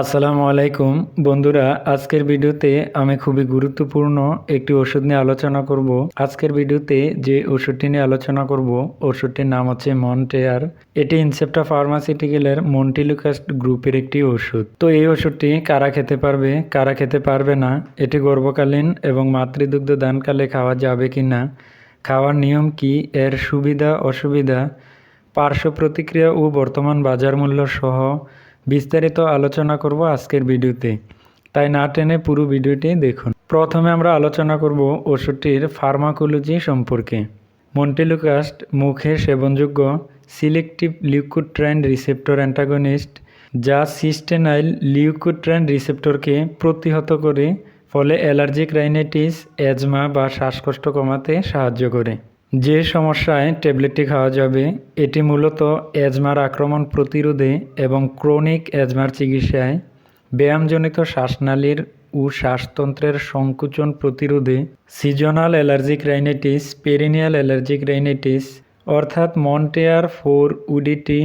আসসালামু আলাইকুম। বন্ধুরা, আজকের ভিডিওতে আমি খুবই গুরুত্বপূর্ণ একটি ওষুধ নিয়ে আলোচনা করব। আজকের ভিডিওতে যে ওষুধটি নিয়ে আলোচনা করব, ওষুধটির নাম হচ্ছে মন্টেয়ার এটি ইনসেপ্টা ফার্মাসিউটিক্যালের মন্টিলুকাস্ট গ্রুপের একটি ওষুধ। তো এই ওষুধটি কারা খেতে পারবে, কারা খেতে পারবে না, এটি গর্ভকালীন এবং মাতৃদুগ্ধ দানকালে খাওয়া যাবে কি না, খাওয়ার নিয়ম কি, এর সুবিধা, অসুবিধা পার্শ্ব প্রতিক্রিয়া ও বর্তমান বাজার মূল্য সহ বিস্তারিত আলোচনা করব আজকের ভিডিওতে। তাই না টেনে পুরো ভিডিওটি দেখুন। প্রথমে আমরা আলোচনা করব ওষুধটির ফার্মাকোলজি সম্পর্কে। মন্টিলুকাস্ট মুখে সেবনযোগ্য সিলেক্টিভ লিউকোট্রাইন রিসেপ্টর অ্যান্টাগনিস্ট, যা সিস্টেনাইল লিউকোট্রাইন রিসেপ্টরকে প্রতিহত করে, ফলে অ্যালার্জিক রাইনাইটিস, অ্যাজমা বা শ্বাসকষ্ট কমাতে সাহায্য করে। যে সমস্যায় ট্যাবলেটটি খাওয়া যাবে, এটি মূলত অ্যাজমার আক্রমণ প্রতিরোধে এবং ক্রনিক অ্যাজমার চিকিৎসায় ব্যায়ামজনিত শ্বাসনালীর ও শ্বাসতন্ত্রের সংকুচন প্রতিরোধে seasonal allergic rhinitis, perennial allergic rhinitis, অর্থাৎ মন্টেয়ার ফোর উডিটি,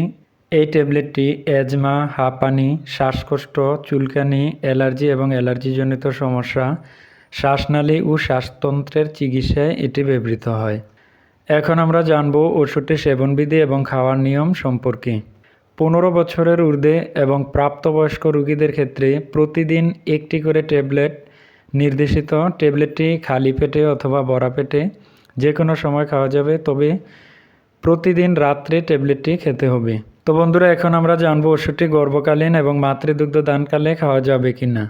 এই ট্যাবলেটটি অ্যাজমা, হাঁপানি, শ্বাসকষ্ট, চুলকানি, অ্যালার্জি এবং অ্যালার্জিজনিত সমস্যা, শ্বাসনালী ও শ্বাসতন্ত্রের চিকিৎসায় এটি ব্যবহৃত হয়। এখন আমরা জানব ওষুধটি সেবনবিধি এবং খাওয়ার নিয়ম সম্পর্কে। পনেরো বছরের ঊর্ধ্বে এবং প্রাপ্তবয়স্ক রোগীদের ক্ষেত্রে প্রতিদিন একটি করে ট্যাবলেট, নির্দেশিত ট্যাবলেটটি খালি পেটে অথবা বড়া পেটে যে কোনো সময় খাওয়া যাবে, তবে প্রতিদিন রাত্রে ট্যাবলেটটি খেতে হবে। তো বন্ধুরা, এখন আমরা জানব ওষুধটি গর্ভকালীন এবং মাতৃদুগ্ধ দানকালে খাওয়া যাবে কি না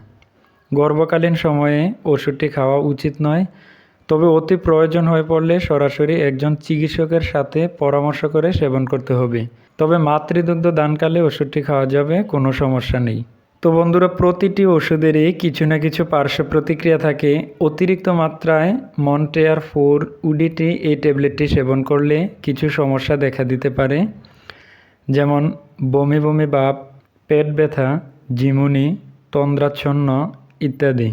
গর্ভকালীন সময়ে ওষুধটি খাওয়া উচিত নয় তবে অতি প্রয়োজন হয়ে পড়লে সরাসরি একজন চিকিৎসকের সাথে পরামর্শ করে সেবন করতে হবে। তবে মাতৃদুগ্ধ দানকালে ওষুধটি খাওয়া যাবে, কোনো সমস্যা নেই। তো বন্ধুরা, প্রতিটি ওষুধেরই কিছু না কিছু পার্শ্ব প্রতিক্রিয়া থাকে। অতিরিক্ত মাত্রায় মন্টেয়ার ফোর, উডিটি, এই ট্যাবলেটটি সেবন করলে কিছু সমস্যা দেখা দিতে পারে। যেমন বমি বমি ভাব পেট ব্যথা ঝিমুনি তন্দ্রাচ্ছন্ন ইত্যাদি।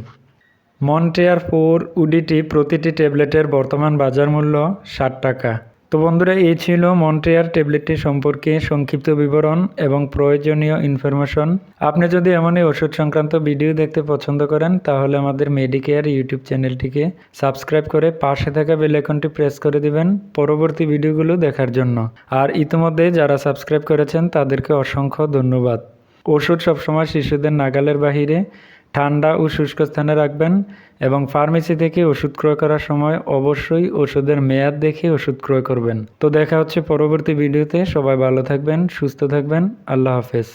মন্টেয়ার ফোর উডিটি প্রতিটি ট্যাবলেটের বর্তমান বাজার মূল্য ষাট টাকা। তো বন্ধুরা, এই ছিল মন্টেয়ার ট্যাবলেটটি সম্পর্কে সংক্ষিপ্ত বিবরণ এবং প্রয়োজনীয় ইনফরমেশন। আপনি যদি এমনই ওষুধ সংক্রান্ত ভিডিও দেখতে পছন্দ করেন, তাহলে আমাদের মেডিকেয়ার ইউটিউব চ্যানেলটিকে সাবস্ক্রাইব করে পাশে থাকা বেল আইকনটি প্রেস করে দিবেন পরবর্তী ভিডিওগুলো দেখার জন্য। আর ইতিমধ্যে যারা সাবস্ক্রাইব করেছেন, তাদেরকে অসংখ্য ধন্যবাদ। ওষুধ সবসময় শিশুদের নাগালের বাহিরে ঠান্ডা ও শুষ্ক স্থানে রাখবেন এবং ফার্মেসি থেকে ওষুধ ক্রয় করার সময় অবশ্যই ওষুধের মেয়াদ দেখে ওষুধ ক্রয় করবেন। তো দেখা হচ্ছে পরবর্তী ভিডিওতে। সবাই ভালো থাকবেন, সুস্থ থাকবেন। আল্লাহ হাফেজ।